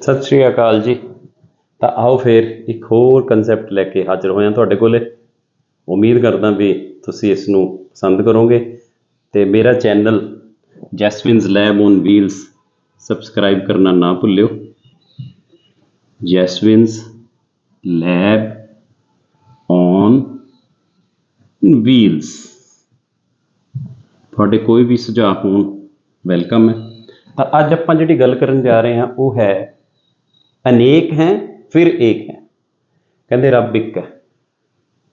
ਸਤਿ ਸ਼੍ਰੀ ਅਕਾਲ ਜੀ। ਤਾਂ ਆਓ ਫਿਰ ਇੱਕ ਹੋਰ ਕਨਸੈਪਟ ਲੈ ਕੇ ਹਾਜ਼ਰ ਹੋਇਆ ਤੁਹਾਡੇ ਕੋਲੇ। ਉਮੀਦ ਕਰਦਾ ਵੀ ਤੁਸੀਂ ਇਸ ਨੂੰ ਪਸੰਦ ਕਰੋਗੇ ਤੇ ਮੇਰਾ channel Jaswin's lab on wheels subscribe ਕਰਨਾ ਨਾ ਭੁੱਲਿਓ। Jaswin's lab on wheels. ਤੁਹਾਡੇ ਕੋਈ ਵੀ ਸੁਝਾਅ ਹੋਣ, ਵੈਲਕਮ ਹੈ। ਤਾਂ ਅੱਜ ਆਪਾਂ ਜਿਹੜੀ ਗੱਲ ਕਰਨ ਜਾ ਰਹੇ ਹਾਂ, ਉਹ ਹੈ ਅਨੇਕ ਹੈ, ਫਿਰ ਏਕ ਹੈ। ਕਹਿੰਦੇ ਰੱਬ ਇੱਕ ਹੈ।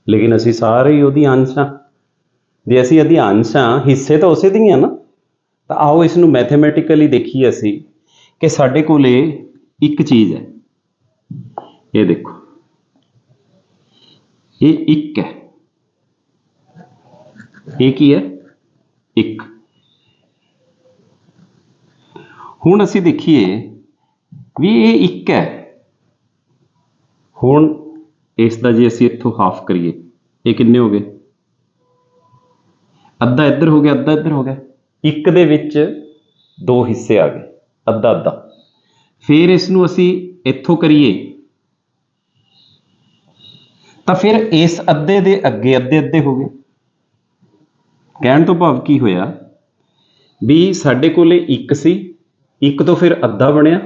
ਲੇਕਿਨ ਅਸੀਂ ਸਾਰੇ ਹੀ ਉਹਦੀ ਅੰਸ਼ ਹਾਂ। ਜੇ ਅਸੀਂ ਉਹਦੀ ਅੰਸ਼ ਹਾਂ, ਹਿੱਸੇ ਤਾਂ ਉਸੇ ਦੀਆਂ ਨਾ। ਤਾਂ ਆਓ ਇਸ ਨੂੰ ਮੈਥਮੈਟਿਕਲੀ ਦੇਖੀਏ ਅਸੀਂ ਕਿ ਸਾਡੇ ਕੋਲੇ ਇੱਕ ਚੀਜ਼ ਹੈ। ਇਹ ਦੇਖੋ। ਇਹ ਇੱਕ ਹੈ। ਇਹ ਕੀ ਹੈ? ਇੱਕ। ਹੁਣ ਅਸੀਂ ਦੇਖੀਏ ਵੀ ਇਹ ਇੱਕ ਹੈ। ਹੁਣ ਇਸ ਦਾ ਜੇ ਅਸੀਂ ਇੱਥੋਂ ਹਾਫ ਕਰੀਏ, ਇਹ ਕਿੰਨੇ ਹੋ ਗਏ? ਅੱਧਾ ਇੱਧਰ ਹੋ ਗਿਆ, ਅੱਧਾ ਇੱਧਰ ਹੋ ਗਿਆ। ਇੱਕ ਦੇ ਵਿੱਚ ਦੋ ਹਿੱਸੇ ਆ ਗਏ, ਅੱਧਾ ਅੱਧਾ। ਫਿਰ ਇਸ ਨੂੰ ਅਸੀਂ ਇੱਥੋਂ ਕਰੀਏ। ਤਾਂ ਫਿਰ ਇਸ ਅੱਧੇ ਦੇ ਅੱਗੇ ਅੱਧੇ ਅੱਧੇ ਹੋ ਗਏ। ਕਹਿਣ ਤੋਂ ਭਾਵ ਕੀ ਹੋਇਆ? ਵੀ ਸਾਡੇ ਕੋਲੇ ਇੱਕ ਸੀ, ਇੱਕ ਤੋਂ ਫਿਰ ਅੱਧਾ ਬਣਿਆ,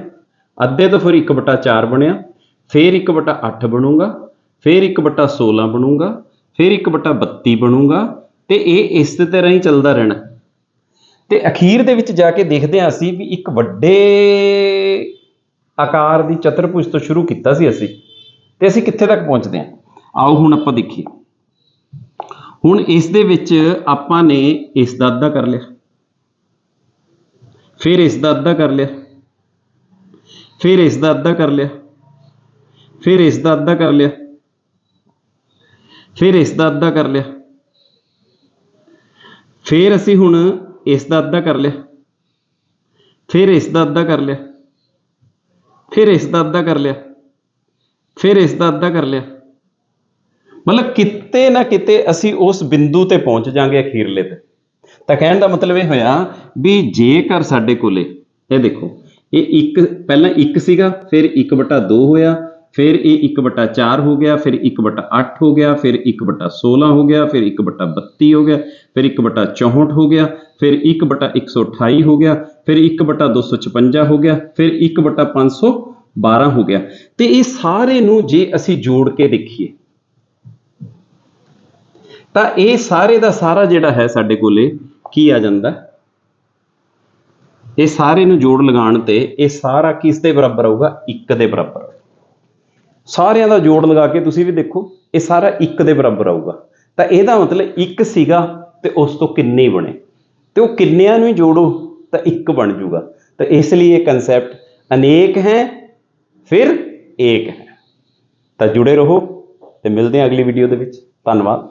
ਅੱਧੇ ਤੋਂ ਫਿਰ 1/4 ਬਣਿਆ ਫਿਰ 1/8 ਬਣੂਗਾ, ਫਿਰ 1/16 ਬਣੂਗਾ, ਫਿਰ 1/32 ਬਣੂਗਾ, ਤੇ ਇਹ ਇਸ ਤਰ੍ਹਾਂ ਹੀ ਚੱਲਦਾ ਰਹਿਣਾ। ਤੇ ਅਖੀਰ ਦੇ ਵਿੱਚ ਜਾ ਕੇ ਦੇਖਦੇ ਹਾਂ ਅਸੀਂ ਵੀ ਇੱਕ ਵੱਡੇ ਆਕਾਰ ਦੀ ਚਤੁਰਭੁਜ ਤੋਂ ਸ਼ੁਰੂ ਕੀਤਾ ਸੀ ਅਸੀਂ, ਤੇ ਅਸੀਂ ਕਿੱਥੇ ਤੱਕ ਪਹੁੰਚਦੇ ਹਾਂ? ਆਓ ਹੁਣ ਆਪਾਂ ਦੇਖੀਏ। ਹੁਣ ਇਸ ਦੇ ਵਿੱਚ ਆਪਾਂ ਨੇ ਇਸ ਦਾ ਅੱਧਾ ਕਰ ਲਿਆ। ਫਿਰ ਇਸ ਦਾ ਅੱਧਾ ਕਰ ਲਿਆ। ਫਿਰ ਇਸ ਦਾ ਅੱਧਾ ਕਰ ਲਿਆ। ਫਿਰ ਇਸ ਦਾ ਅੱਧਾ ਕਰ ਲਿਆ। ਫਿਰ ਇਸ ਦਾ ਅੱਧਾ ਕਰ ਲਿਆ। ਫਿਰ ਅਸੀਂ ਹੁਣ ਇਸ ਦਾ ਅੱਧਾ ਕਰ ਲਿਆ। ਫਿਰ ਇਸ ਦਾ ਅੱਧਾ ਕਰ ਲਿਆ। ਫਿਰ ਇਸ ਦਾ ਅੱਧਾ ਕਰ ਲਿਆ। ਫਿਰ ਇਸ ਦਾ ਅੱਧਾ ਕਰ ਲਿਆ। ਮਤਲਬ ਕਿਤੇ ਨਾ ਕਿਤੇ ਅਸੀਂ ਉਸ ਬਿੰਦੂ ਤੇ ਪਹੁੰਚ ਜਾਾਂਗੇ ਅਖੀਰਲੇ ਤੇ। ਤਾਂ ਕਹਿਣ ਦਾ ਮਤਲਬ ਇਹ ਹੋਇਆ ਵੀ ਜੇਕਰ ਸਾਡੇ ਕੋਲੇ, ਇਹ ਦੇਖੋ, ਇਹ ਇੱਕ, ਪਹਿਲਾਂ ਇੱਕ ਸੀਗਾ, ਫਿਰ 1/2 ਹੋਇਆ ਫਿਰ ਇਹ 1/4 ਹੋ ਗਿਆ, ਫਿਰ 1/8 ਹੋ ਗਿਆ, ਫਿਰ 1/16 ਹੋ ਗਿਆ, ਫਿਰ 1/32 ਹੋ ਗਿਆ, ਫਿਰ 1/64 ਹੋ ਗਿਆ, ਫਿਰ 1/128 ਹੋ ਗਿਆ, ਫਿਰ 1/256 ਹੋ ਗਿਆ, ਫਿਰ 1/512 ਹੋ ਗਿਆ। ਤੇ ਇਹ ਸਾਰੇ ਨੂੰ ਜੇ ਅਸੀਂ ਜੋੜ ਕੇ ਦੇਖੀਏ, ਤਾਂ ਇਹ ਸਾਰੇ ਦਾ ਸਾਰਾ ਜਿਹੜਾ ਹੈ ਸਾਡੇ ਕੋਲੇ ਕੀ ਆ ਜਾਂਦਾ? ਇਹ ਸਾਰੇ ਨੂੰ ਜੋੜ ਲਗਾਉਣ ਤੇ ਇਹ ਸਾਰਾ ਕਿਸ ਦੇ ਬਰਾਬਰ ਆਊਗਾ? 1 ਦੇ ਬਰਾਬਰ। ਸਾਰਿਆਂ ਦਾ ਜੋੜ ਲਗਾ ਕੇ ਤੁਸੀਂ ਵੀ ਦੇਖੋ, ਇਹ ਸਾਰਾ 1 ਦੇ ਬਰਾਬਰ ਆਊਗਾ। ਤਾਂ ਇਹਦਾ ਮਤਲਬ 1 ਸੀਗਾ ਤੇ ਉਸ ਤੋਂ ਕਿੰਨੇ ਬਣੇ। ਤੇ ਉਹ ਕਿੰਨਿਆਂ ਨੂੰ ਹੀ ਜੋੜੋ, ਤਾਂ 1 ਬਣ ਜਾਊਗਾ ਤਾਂ ਇਸ ਲਈ ਇਹ ਕਨਸੈਪਟ ਅਨੇਕ ਹੈ, ਫਿਰ ਏਕ ਹੈ। ਤਾਂ ਜੁੜੇ ਰਹੋ ਤੇ ਮਿਲਦੇ ਹਾਂ ਅਗਲੀ ਵੀਡੀਓ ਦੇ ਵਿੱਚ। ਧੰਨਵਾਦ।